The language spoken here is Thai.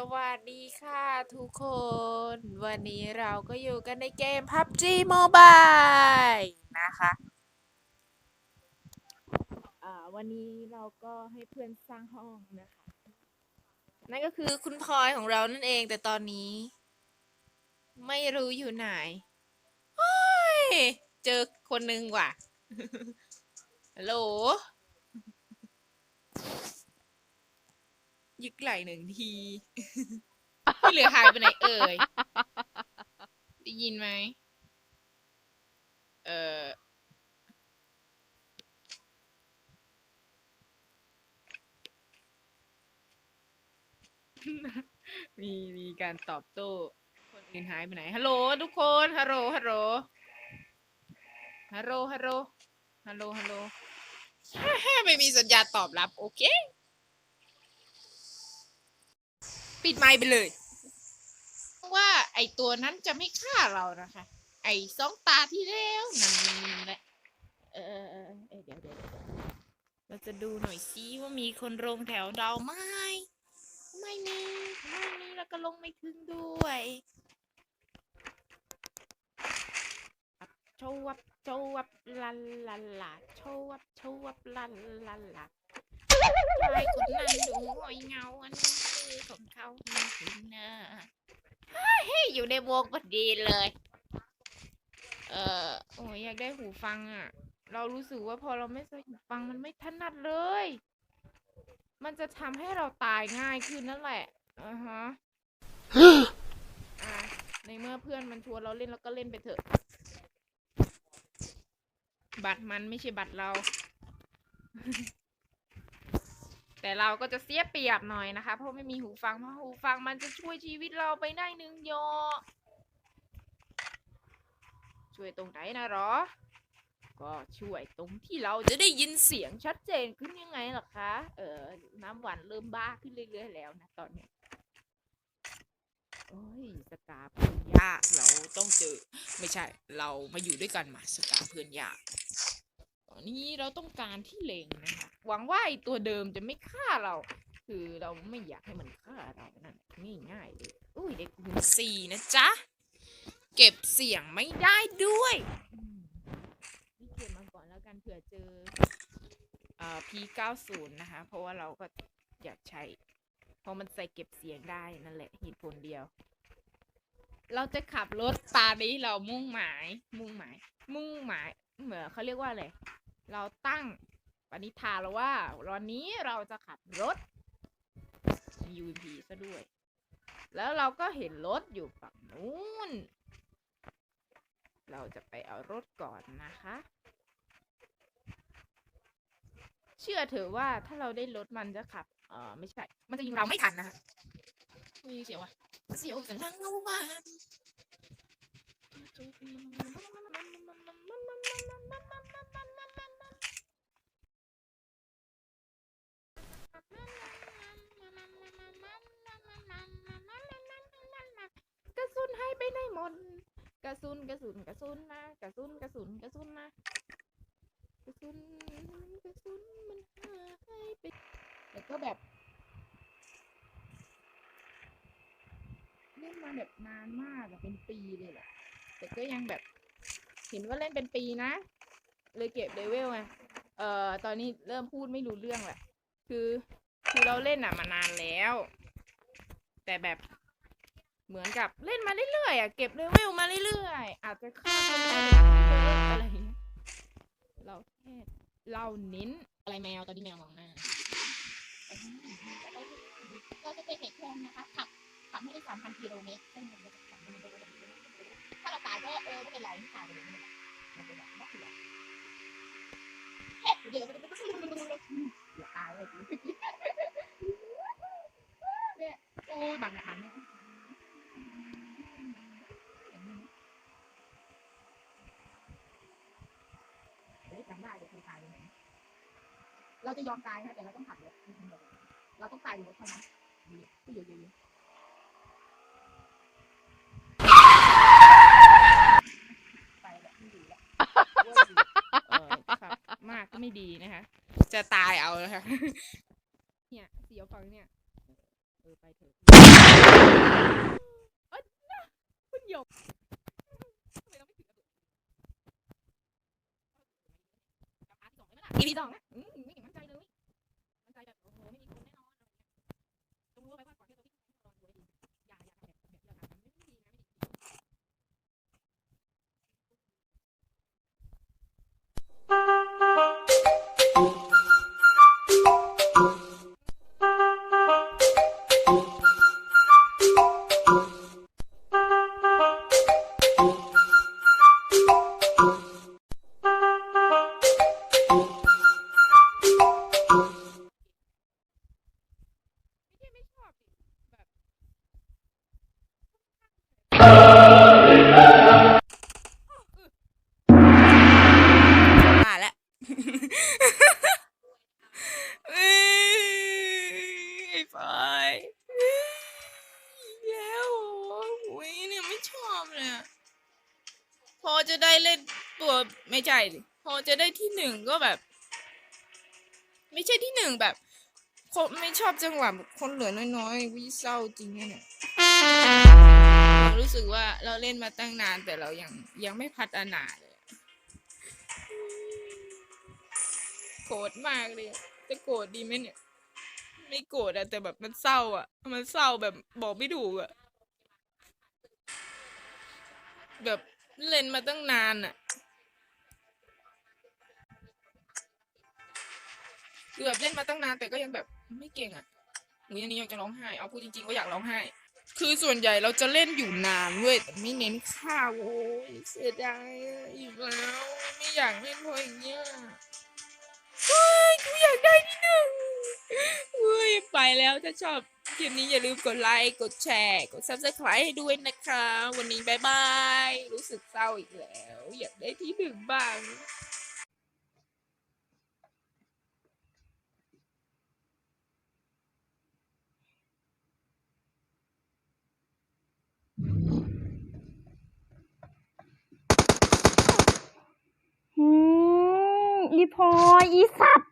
สวัสดีค่ะทุกคน วันนี้เราก็อยู่กันในเกม PUBG Mobile นะคะอ่าวันนี้เราก็ให้เพื่อนสร้างห้องนะคะ นั่นก็คือคุณพลอยของเรานั่นเอง แต่ตอนนี้ ไม่รู้อยู่ไหนเฮ้ยเจอคนหนึ่งว่ะฮัลโหล ยึกไหล่หนึ่งที ที่เหลือหายไปไหนเอ่ย ได้ยินไหม เออมีมีการตอบโต้ คนอื่นหายไปไหน ฮัลโหลทุกคน ฮัลโหล ฮัลโหล ฮัลโหล ฮัลโหล ฮัลโหล ฮัลโหล ไม่มีสัญญาณตอบรับ โอเค ปิดไมค์ไปเลยว่าไอตัวนั้นจะไม่ฆ่าเรานะคะ ไอสองตาที่แล้วนั่นแหละเออเออเออเดี๋ยวเดี๋ยวเราจะดูหน่อยซิว่ามีคนลงแถวเราไหมไม่มีไม่มีแล้วก็ลงไม่ถึงด้วยโชวับโชวับลันลันลาโชวับโชวับลันลันลาชายคนนั้นดูหงอยเงาอันนี้ ของเขาไม่ถึงหน้าเฮ้ยอยู่ในวงพอดีเลย เออโอ้ยอยากได้หูฟังอะ เรารู้สึกว่าพอเราไม่ใส่หูฟังมันไม่ถนัดเลย มันจะทำให้เราตายง่ายขึ้นนั่นแหละอ่าฮะอะในเมื่อเพื่อนมันชวนเราเล่นเราก็เล่นไปเถอะ บัตรมันไม่ใช่บัตรเรา แต่เราก็จะเสียเปรียบหน่อยนะคะ เพราะไม่มีหูฟังเพราะหูฟังมันจะช่วยชีวิตเราไปได้หนึ่งโยอช่วยตรงไหนนะหรอ ก็ช่วยตรงที่เราจะได้ยินเสียงชัดเจนขึ้นยังไงล่ะคะ เออน้ำหวานเริ่มบ้าขึ้นเรื่อยๆแล้วนะตอนนี้โอ้ยสกาเพื่อนยากเราต้องเจอ ไม่ใช่ เรามาอยู่ด้วยกันมาสกาเพื่อนยากตอนนี้เราต้องการที่เลงนะ หวังว่าไอตัวเดิมจะไม่ฆ่าเรา คือเราไม่อยากให้มันฆ่าเรานั่นง่ายๆเลยอุ้ยเด็กหุ่นสี่นะจ๊ะ เก็บเสียงไม่ได้ด้วยนี่เก็บมาก่อนแล้วกันเผื่อเจอเอ่อ P90 นะคะ เพราะว่าเราก็อยากใช้ เพราะมันใส่เก็บเสียงได้นั่นแหละเหตุผลเดียว เราจะขับรถตานี้เรามุ่งหมาย มุ่งหมาย มุ่งหมาย เหมือนเขาเรียกว่าอะไร เราตั้ง ปณิธานแล้วว่าวันนี้เราจะขับรถ UMP ซะด้วย แล้วเราก็เห็นรถอยู่ฝั่งนู้น เราจะไปเอารถก่อนนะคะ เชื่อเถอะว่าถ้าเราได้รถมันจะขับ เออไม่ใช่ มันจะยิงเราไม่ทันนะคะมีเสียวอะเสียวสันทั้งเราบ้าน ไปไหนหมดกระสุนกระสุนกระสุนนะกระสุนกระสุนกระสุนนะกระสุนกระสุนมันหายไปแต่ก็แบบเล่นมาแบบนานมากอะเป็นปีเลยแหละแต่ก็ยังแบบ เห็นว่าเล่นเป็นปีนะ เลยเก็บเลเวลไงเอ่อตอนนี้เริ่มพูดไม่รู้เรื่องแหละคือคือเราเล่นอะมานานแล้ว แต่แบบ เหมือนกับเล่นมาเรื่อยๆอะเก็บเลเวลมาเรื่อยๆอาจจะฆ่าคนอะไรอย่างเงี้ยเราแค่เราเน้นอะไรแมวตอนที่แมวมองหน้าเราจะเป็นเด็กแพงนะคะขับขับให้ได้สามพันกิโลเมตรเส้นหนึ่งถ้าเราตายก็เออไม่เป็นไรตายไปเลยไม่เป็นไรไม่เป็นไรเฮ้ยเดียวเดี๋ยวตายเลยเนี่ยโอ้ยบางครั้งเนี่ยเดี๋ยวจำได้เดี๋ยวคนตายตรงไหน เราจะยอมตายนะแต่เราต้องขับรถเราต้องตายอยู่รถเท่านั้นเยอะๆไปแบบไม่ดีแล้วเออครับมากก็ไม่ดีนะคะ จะตายเอานะคะเนี่ยเสียวฟังเนี่ยเออไปเถอะเอ้ยนะคุณหยกทำไมเราไม่ถึงกระโดด EP สองนะ อจะได้เล่นตัวไม่ใช่ดิพอจะได้ที่หนึ่งก็แบบ ไม่ใช่ที่หนึ่งแบบคนไม่ชอบจังหวะคนเหลือน้อยๆวิเศร้าจริงเนี่ยเรารู้สึกว่าเราเล่นมาตั้งนานแต่เรายังยังไม่พัฒนาเลยโกรธมากเลยจะโกรธดีไหมเนี่ย ไม่โกรธอะแต่แบบมันเศร้าอะมันเศร้าแบบบอกไม่ถูกอะแบบ เล่นมาตั้งนานอะคือแบบเล่นมาตั้งนานแต่ก็ยังแบบไม่เก่งอะหนูยันนี้อยากจะร้องไห้ เอาพูดจริงๆก็อยากร้องไห้ คือส่วนใหญ่เราจะเล่นอยู่นานเว้ยแต่ไม่เน้นข้าวโอ้ยเสียดายอะอีกแล้ว ไม่อยากเล่นเพราะอย่างเงี้ย เฮ้ยกูอยากได้ที่หนึ่งเฮ้ยไปแล้วถ้าชอบคลิปนี้อย่าลืมกดไลค์กดแชร์ กด subscribe ให้ด้วยนะคะ วันนี้บายบาย รู้สึกเศร้าอีกแล้ว อยากได้ที่หนึ่งบ้าง อีพออีสัตว